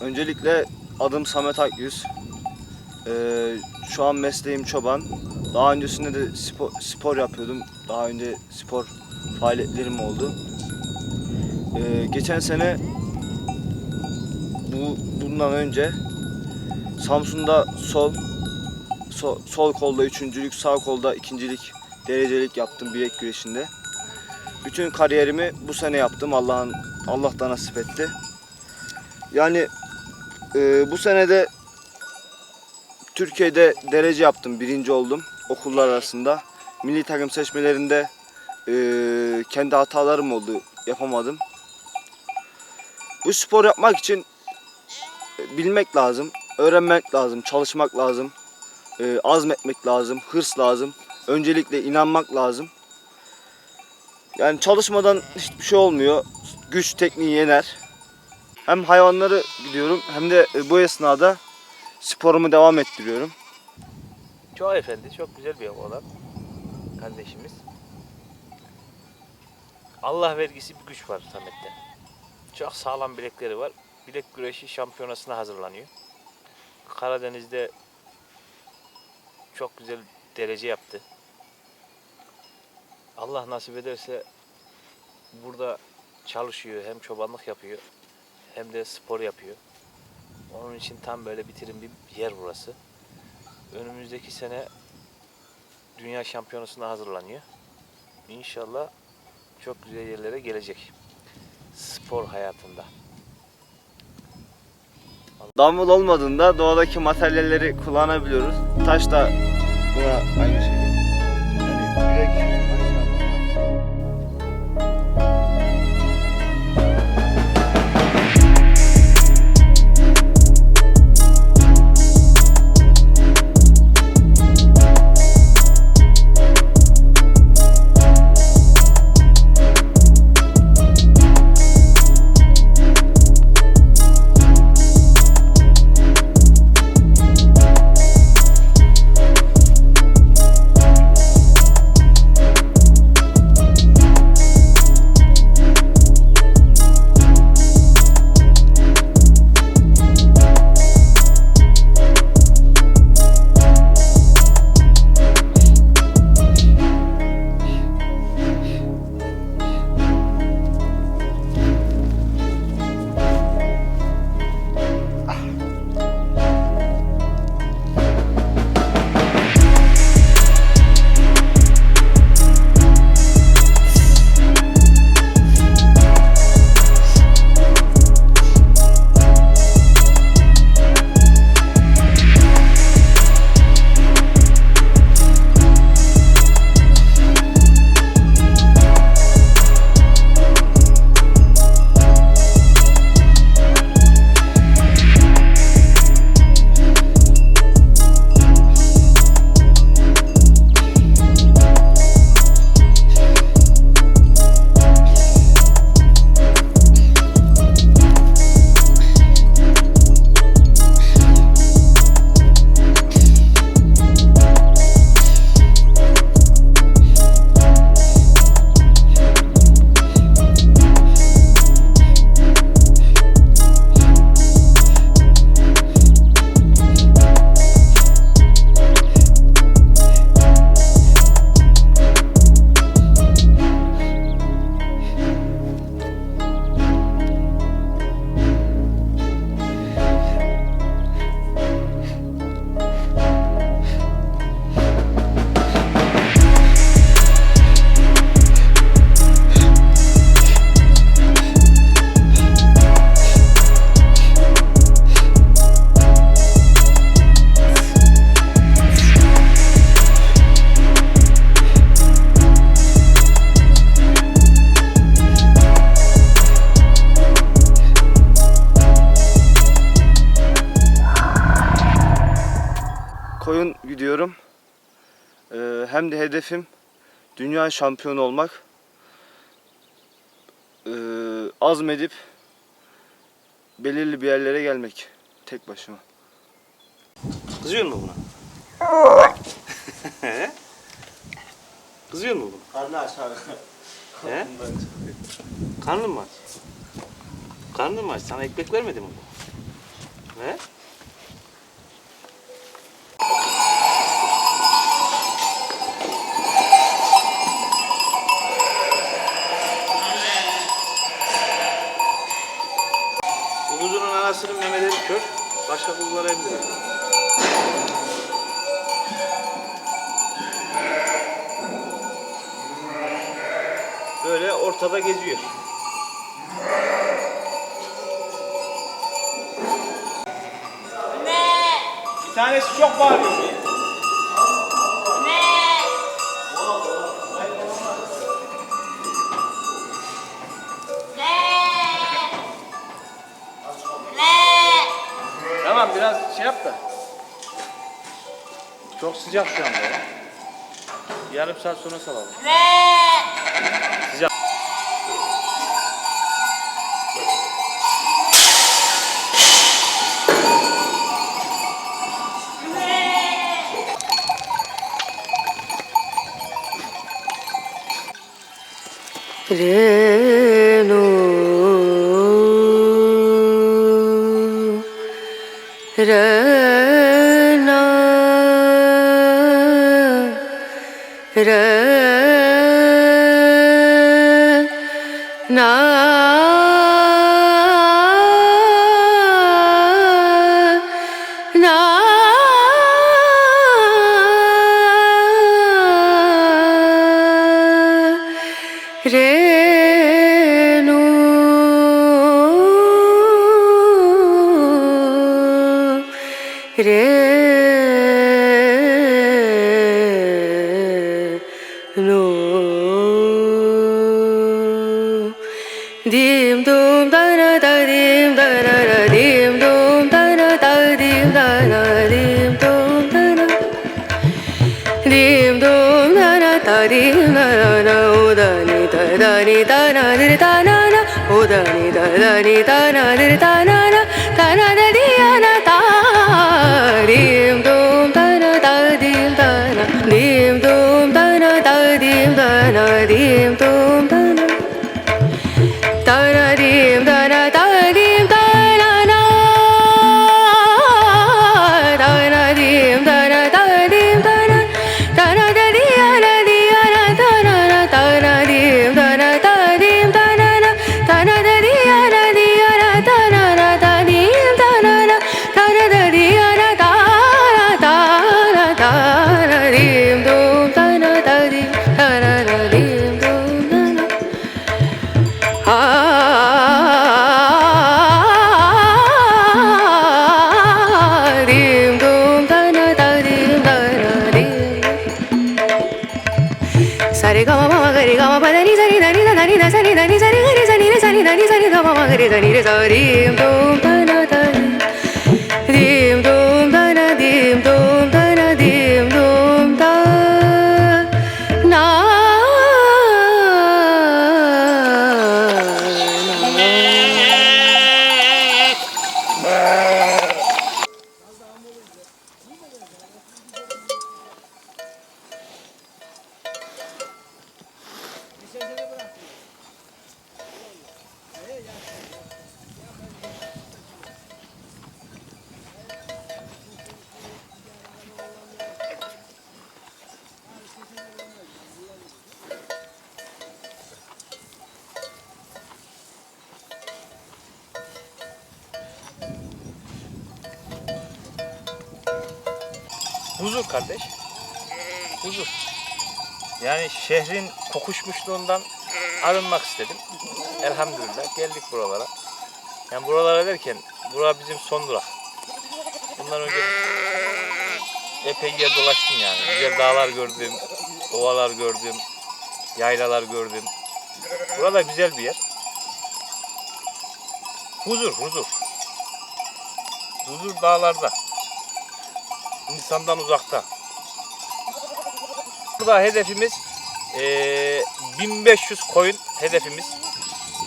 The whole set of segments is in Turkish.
Öncelikle adım Samet Akyüz. Ee, şu an mesleğim çoban. Daha öncesinde de spor, spor yapıyordum. Daha önce spor faaliyetlerim oldu. Ee, geçen sene bu bundan önce Samsun'da sol sol, sol kolda üçüncülük, sağ kolda ikincilik derecelik yaptım bilek güreşinde. Bütün kariyerimi bu sene yaptım. Allah'ın Allah da nasip etti. Yani e, bu sene de Türkiye'de derece yaptım. Birinci oldum okullar arasında. Milli takım seçmelerinde e, kendi hatalarım oldu. Yapamadım. Bu spor yapmak için e, bilmek lazım, öğrenmek lazım, çalışmak lazım, e, azmetmek lazım, hırs lazım. Öncelikle inanmak lazım. Yani çalışmadan hiçbir şey olmuyor. Güç tekniği yener. Hem hayvanları gidiyorum hem de e, bu esnada sporumu devam ettiriyorum. Çok efendi, çok güzel bir oğlan kardeşimiz. Allah vergisi bir güç var Samet'te. Çok sağlam bilekleri var. Bilek güreşi şampiyonasına hazırlanıyor. Karadeniz'de çok güzel derece yaptı. Allah nasip ederse burada çalışıyor, hem çobanlık yapıyor hem de spor yapıyor. Onun için tam böyle bitirim bir yer burası. Önümüzdeki sene dünya şampiyonasına hazırlanıyor. İnşallah çok güzel yerlere gelecek. Spor hayatında. Dumbbell olmadığında doğadaki materyalleri kullanabiliyoruz. Taş da buna aynı şey. Yani bilek koyun gidiyorum. Ee, hem de hedefim dünya şampiyonu olmak. Ee, azmedip belirli bir yerlere gelmek tek başıma. Kızıyor mu buna? He? Kızıyor mu buna? Karnı aç abi. He? Karnın mı aç? Karnın mı aç? Sana ekmek vermedi mi bu? Ne? Kuzunun anasının memeleri kör. Başka kuzulara emmiyor. Böyle ortada geziyor. Tanesi çok bağırıyor. Tamam biraz şey yap da. Çok sıcak şu anda ya. Yarım saat sonra salalım. Sıcak. Renu രേണ രേ നാ da ni sa ni da Huzur. Yani şehrin kokuşmuşluğundan arınmak istedim. Elhamdülillah geldik buralara. Yani buralara derken bura bizim son durak. Bundan önce epey yer dolaştım yani. Güzel dağlar gördüm, ovalar gördüm, yaylalar gördüm. Burada güzel bir yer. Huzur, huzur. Huzur dağlarda. İnsandan uzakta. Burada hedefimiz eee, 1500 koyun hedefimiz.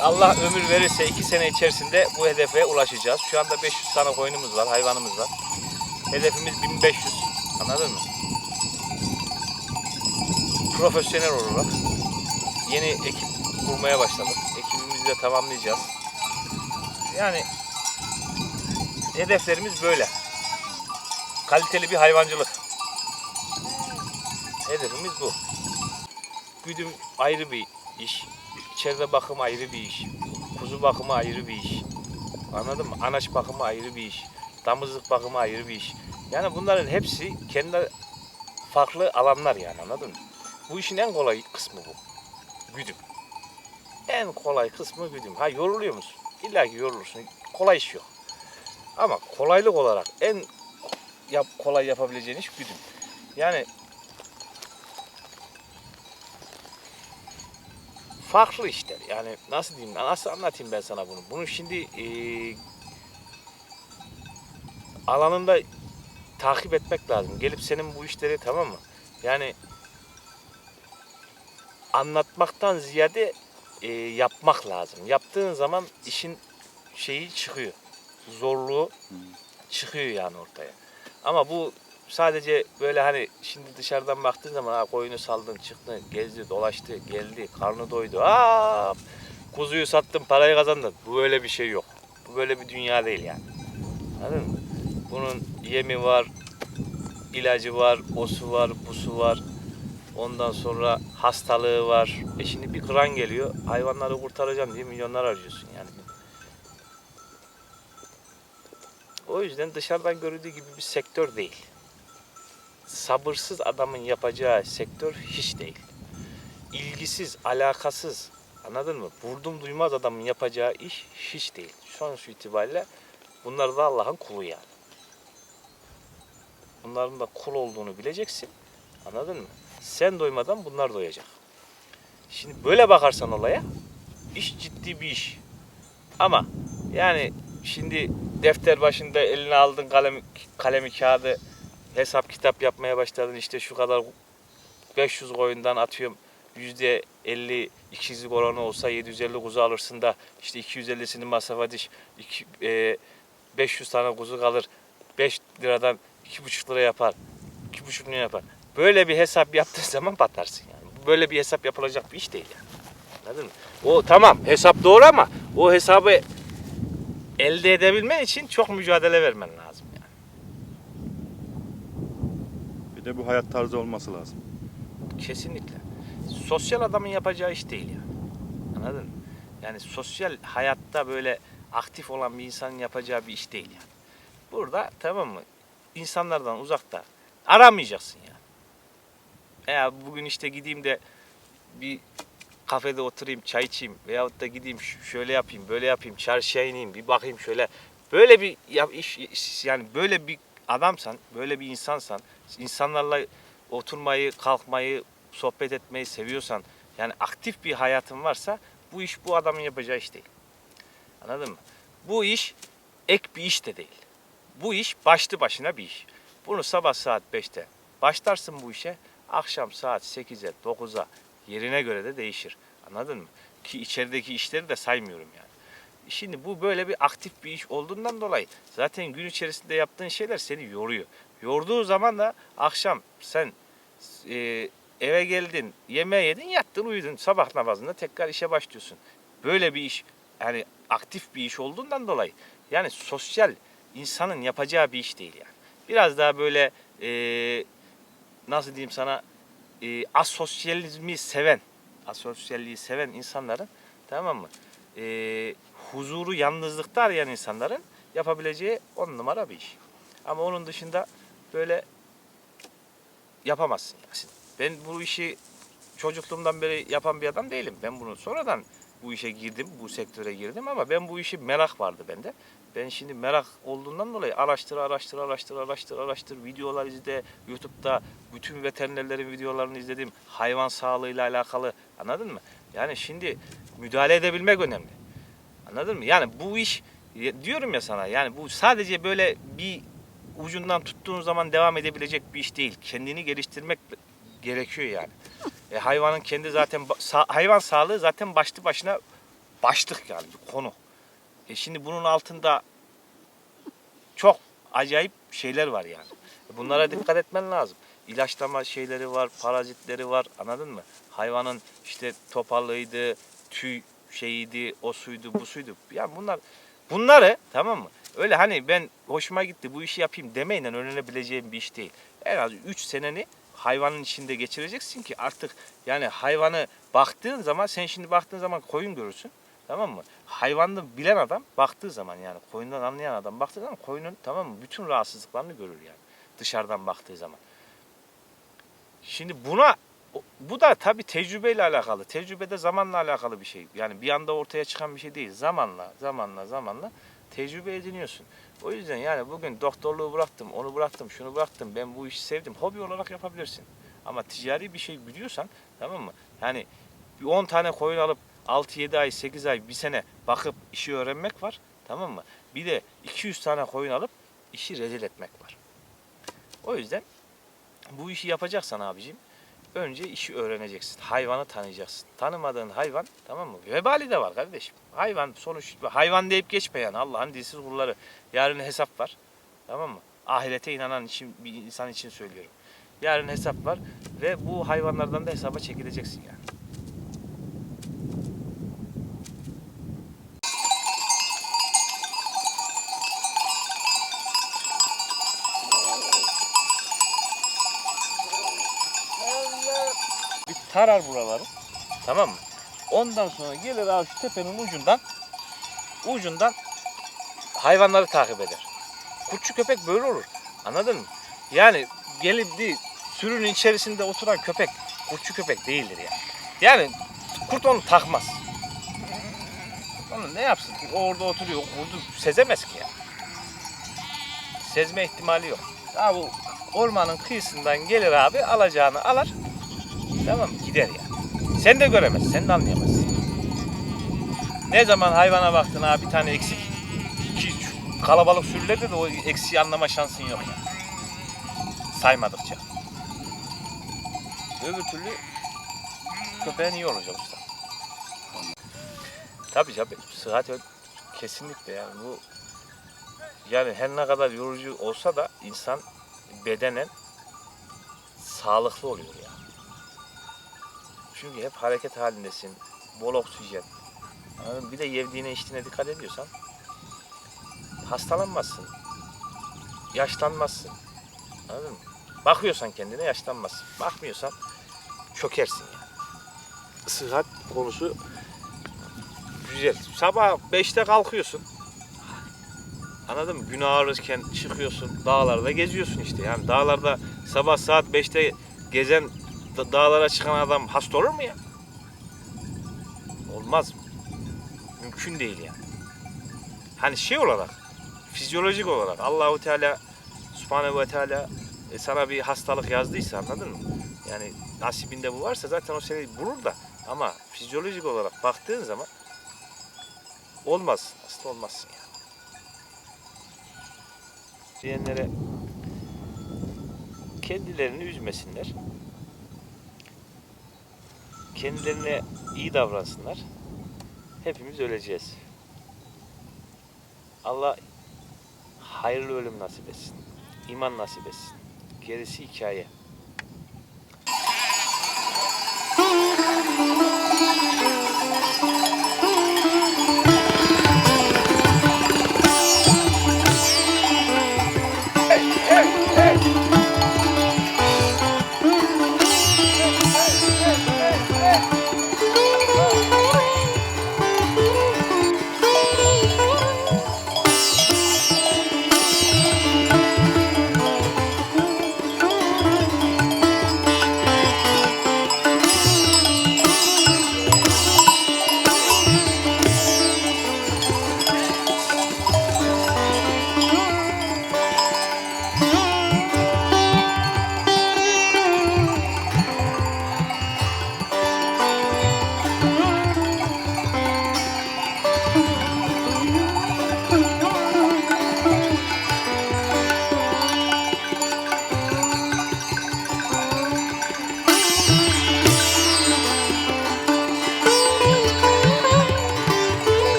Allah ömür verirse 2 sene içerisinde bu hedefe ulaşacağız. Şu anda 500 tane koyunumuz var, hayvanımız var. Hedefimiz 1500. Anladın mı? Profesyonel olarak yeni ekip kurmaya başladık. Ekibimizi de tamamlayacağız. Yani hedeflerimiz böyle. Kaliteli bir hayvancılık. Hedefimiz bu. Güdüm ayrı bir iş. İçeride bakım ayrı bir iş. Kuzu bakımı ayrı bir iş. Anladın mı? Anaç bakımı ayrı bir iş. Damızlık bakımı ayrı bir iş. Yani bunların hepsi kendi farklı alanlar yani anladın mı? Bu işin en kolay kısmı bu. Güdüm. En kolay kısmı güdüm. Ha yoruluyor musun? İlla ki yorulursun. Kolay iş yok. Ama kolaylık olarak en yap, kolay yapabileceğin iş güdüm. Yani farklı işler. Yani nasıl diyeyim, nasıl anlatayım ben sana bunu? Bunu şimdi eee, alanında takip etmek lazım. Gelip senin bu işleri tamam mı? Yani anlatmaktan ziyade eee, yapmak lazım. Yaptığın zaman işin şeyi çıkıyor. Zorluğu çıkıyor yani ortaya. Ama bu sadece böyle hani şimdi dışarıdan baktığın zaman ha, koyunu saldın, çıktın, gezdi, dolaştı, geldi, karnı doydu. Aa, kuzuyu sattın, parayı kazandın. Bu böyle bir şey yok. Bu böyle bir dünya değil yani. Anladın mı? Bunun yemi var, ilacı var, osu var, busu var. Ondan sonra hastalığı var. E şimdi bir kıran geliyor, hayvanları kurtaracağım diye milyonlar harcıyorsun yani. O yüzden dışarıdan görüldüğü gibi bir sektör değil. Sabırsız adamın yapacağı sektör hiç değil. İlgisiz, alakasız, anladın mı? Vurdum duymaz adamın yapacağı iş hiç değil. Sonuç itibariyle bunlar da Allah'ın kulu yani. Bunların da kul olduğunu bileceksin. Anladın mı? Sen doymadan bunlar doyacak. Şimdi böyle bakarsan olaya iş ciddi bir iş. Ama yani şimdi defter başında eline aldın kalem, kalemi kağıdı hesap kitap yapmaya başladın işte şu kadar 500 koyundan atıyorum yüzde 50 ikizlik oranı olsa 750 kuzu alırsın da işte 250'sini masrafa diş iki- e, 500 tane kuzu kalır 5 liradan 2,5 lira yapar 2,5 lira yapar. Böyle bir hesap yaptığın zaman batarsın yani. Böyle bir hesap yapılacak bir iş değil yani. Anladın mı? O tamam hesap doğru ama o hesabı elde edebilmen için çok mücadele vermen lazım de bu hayat tarzı olması lazım. Kesinlikle. Sosyal adamın yapacağı iş değil yani. Anladın? Yani sosyal hayatta böyle aktif olan bir insanın yapacağı bir iş değil yani. Burada tamam mı? İnsanlardan uzakta aramayacaksın yani. Eğer bugün işte gideyim de bir kafede oturayım, çay içeyim veyahut da gideyim şöyle yapayım, böyle yapayım, çarşıya ineyim, bir bakayım şöyle. Böyle bir iş- yani böyle bir adamsan, böyle bir insansan, insanlarla oturmayı, kalkmayı, sohbet etmeyi seviyorsan, yani aktif bir hayatın varsa bu iş bu adamın yapacağı iş değil. Anladın mı? Bu iş ek bir iş de değil. Bu iş başlı başına bir iş. Bunu sabah saat 5'te başlarsın bu işe, akşam saat 8'e, 9'a yerine göre de değişir. Anladın mı? Ki içerideki işleri de saymıyorum yani. Şimdi bu böyle bir aktif bir iş olduğundan dolayı zaten gün içerisinde yaptığın şeyler seni yoruyor. Yorduğu zaman da akşam sen e, eve geldin, yemeği yedin, yattın, uyudun. Sabah namazında tekrar işe başlıyorsun. Böyle bir iş yani aktif bir iş olduğundan dolayı yani sosyal insanın yapacağı bir iş değil yani. Biraz daha böyle e, nasıl diyeyim sana e, asosyalizmi seven, asosyalliği seven insanların tamam mı? E, huzuru yalnızlıkta arayan insanların yapabileceği on numara bir iş. Ama onun dışında böyle yapamazsın. Ben bu işi çocukluğumdan beri yapan bir adam değilim. Ben bunu sonradan bu işe girdim, bu sektöre girdim ama ben bu işi merak vardı bende. Ben şimdi merak olduğundan dolayı araştır, araştır, araştır, araştır, araştır, videolar izle, YouTube'da bütün veterinerlerin videolarını izledim. Hayvan sağlığıyla alakalı, anladın mı? Yani şimdi müdahale edebilmek önemli. Anladın mı? Yani bu iş diyorum ya sana yani bu sadece böyle bir ucundan tuttuğun zaman devam edebilecek bir iş değil. Kendini geliştirmek gerekiyor yani. E, hayvanın kendi zaten sa- hayvan sağlığı zaten başlı başına başlık yani bir konu. E şimdi bunun altında çok acayip şeyler var yani. E, Bunlara dikkat etmen lazım. İlaçlama şeyleri var, parazitleri var. Anladın mı? Hayvanın işte topallığıydı, tüy şeyiydi, o suydu, bu suydu. Yani bunlar bunları tamam mı? Öyle hani ben hoşuma gitti bu işi yapayım demeyle öğrenebileceğim bir iş değil. En az 3 seneni hayvanın içinde geçireceksin ki artık yani hayvanı baktığın zaman sen şimdi baktığın zaman koyun görürsün. Tamam mı? Hayvanı bilen adam baktığı zaman yani koyundan anlayan adam baktığı zaman koyunun tamam mı? Bütün rahatsızlıklarını görür yani dışarıdan baktığı zaman. Şimdi buna bu da tabii tecrübeyle alakalı. Tecrübede zamanla alakalı bir şey. Yani bir anda ortaya çıkan bir şey değil. Zamanla, zamanla, zamanla tecrübe ediniyorsun. O yüzden yani bugün doktorluğu bıraktım, onu bıraktım, şunu bıraktım. Ben bu işi sevdim. Hobi olarak yapabilirsin. Ama ticari bir şey biliyorsan tamam mı? Yani bir 10 tane koyun alıp 6-7 ay, 8 ay, bir sene bakıp işi öğrenmek var. Tamam mı? Bir de 200 tane koyun alıp işi rezil etmek var. O yüzden bu işi yapacaksan abicim önce işi öğreneceksin. Hayvanı tanıyacaksın. Tanımadığın hayvan tamam mı? Vebali de var kardeşim. Hayvan sonuç hayvan deyip geçme yani Allah'ın dilsiz kulları. Yarın hesap var. Tamam mı? Ahirete inanan için bir insan için söylüyorum. Yarın hesap var ve bu hayvanlardan da hesaba çekileceksin yani. Tarar buraları. Tamam mı? Ondan sonra gelir abi şu tepenin ucundan ucundan hayvanları takip eder. Kurtçu köpek böyle olur. Anladın mı? Yani gelip değil, sürünün içerisinde oturan köpek kurtçu köpek değildir yani. Yani kurt onu takmaz. Onu ne yapsın? O orada oturuyor. Kurdu sezemez ki ya. Sezme ihtimali yok. Abi bu ormanın kıyısından gelir abi alacağını alar. Tamam mı? Gider ya. Sen de göremezsin, sen de anlayamazsın. Ne zaman hayvana baktın ha bir tane eksik. Ki şu kalabalık sürülerde de o eksiği anlama şansın yok ya. Saymadıkça. Öbür türlü köpeğin iyi olacak usta. Tabii tabii. Sıhhat kesinlikle yani bu yani her ne kadar yorucu olsa da insan bedenen sağlıklı oluyor ya. Çünkü hep hareket halindesin. Bol oksijen. Anladın? Bir de yediğine içtiğine dikkat ediyorsan hastalanmazsın. Yaşlanmazsın. Anladın mı? Bakıyorsan kendine yaşlanmazsın. Bakmıyorsan çökersin yani. Sıhhat konusu güzel. Sabah 5'te kalkıyorsun. Anladın mı? Gün ağrırken çıkıyorsun. Dağlarda geziyorsun işte. Yani dağlarda sabah saat 5'te gezen da- dağlara çıkan adam hasta olur mu ya? Olmaz mı? Mümkün değil yani. Hani şey olarak, fizyolojik olarak Allahu Teala Subhanehu ve Teala e, sana bir hastalık yazdıysa anladın mı? Yani nasibinde bu varsa zaten o seni bulur da ama fizyolojik olarak baktığın zaman olmaz. Hasta olmazsın yani. Diyenlere kendilerini üzmesinler. Kendilerine iyi davransınlar. Hepimiz öleceğiz. Allah hayırlı ölüm nasip etsin. İman nasip etsin. Gerisi hikaye.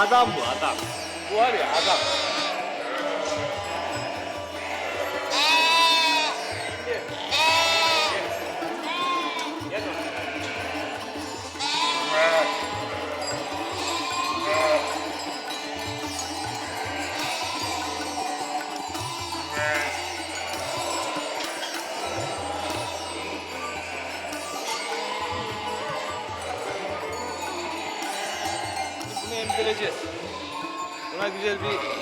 Adam bu adam. Bu var ya güzel bir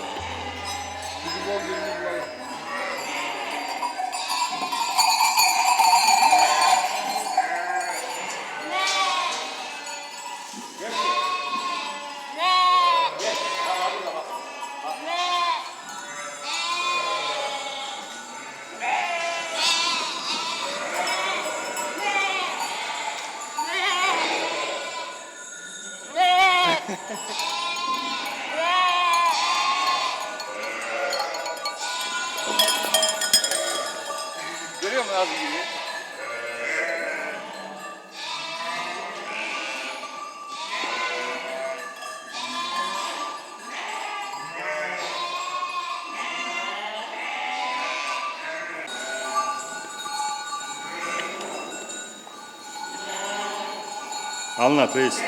Anlat reis.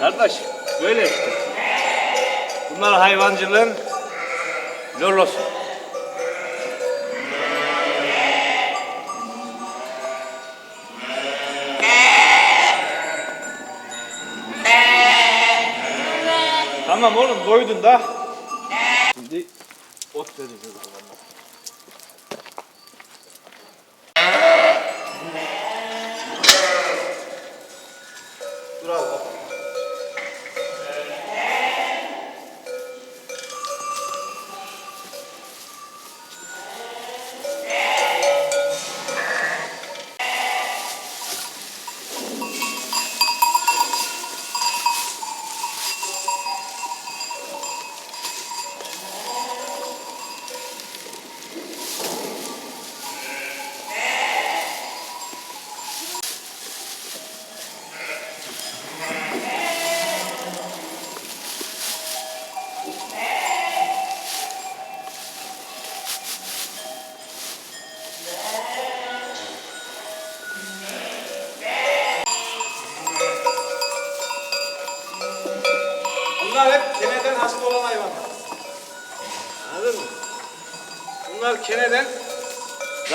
Kardeş böyle işte. Bunlar hayvancılığın lolosu. Tamam oğlum doydun da. Şimdi ot vereceğiz hayvanlara.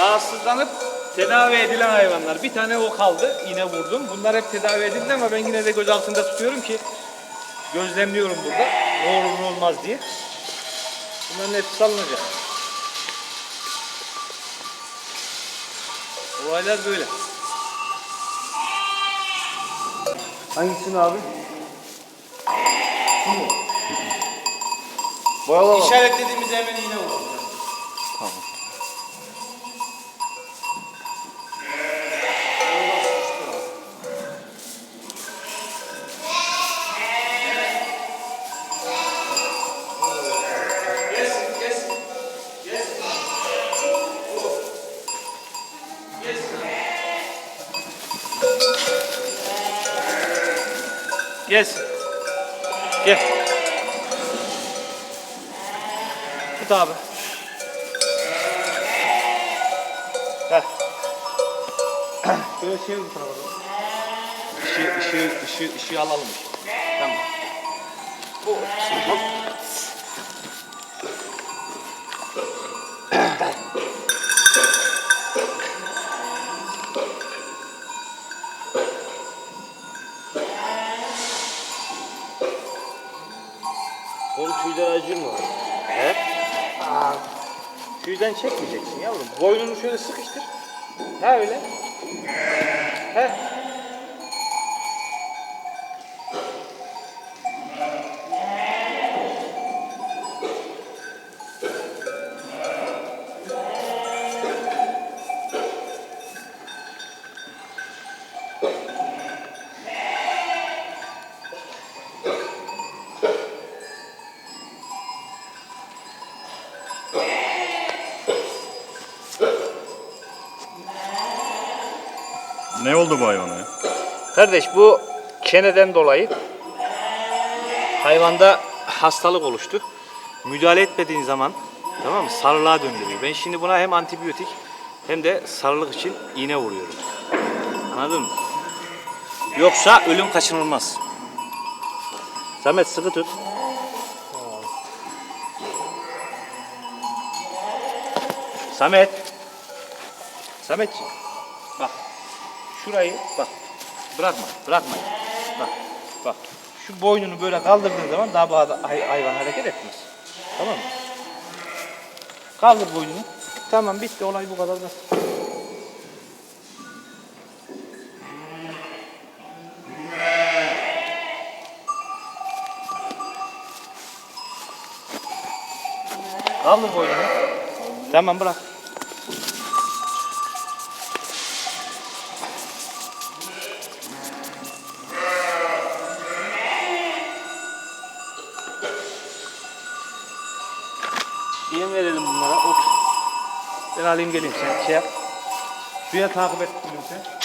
Rahatsızlanıp tedavi edilen hayvanlar. Bir tane o kaldı. Yine vurdum. Bunlar hep tedavi edildi ama ben yine de göz altında tutuyorum ki gözlemliyorum burada. Ne olur ne olmaz diye. Bunların hepsi salınacak. Olaylar böyle. Hangisini abi? Boyalı? İşaretlediğimiz hemen iğne vuracağız. Gelsin. Gel. Tut abi. Heh. Şöyle çevir bu tarafa doğru. Işığı, ışığı, ışığı, ışığı alalım. Tamam. Oğlum Tüyden çekmeyeceksin yavrum. Boynunu şöyle sıkıştır. Ha öyle. He. Kardeş bu çeneden dolayı hayvanda hastalık oluştu. Müdahale etmediğin zaman tamam mı sarılığa döndürüyor. Ben şimdi buna hem antibiyotik hem de sarılık için iğne vuruyorum. Anladın mı? Yoksa ölüm kaçınılmaz. Samet sıkı tut. Samet. Sametciğim. Bak. Şurayı bak. Bırakma. Bırakma. Bak. Bak. Şu boynunu böyle kaldırdığın zaman daha bu hay- hayvan hareket etmez. Tamam mı? Kaldır boynunu. Tamam bitti olay bu kadar basit. Kaldır boynunu. Tamam bırak. Alayım geleyim sen şey yap. Suya takip et gülüm.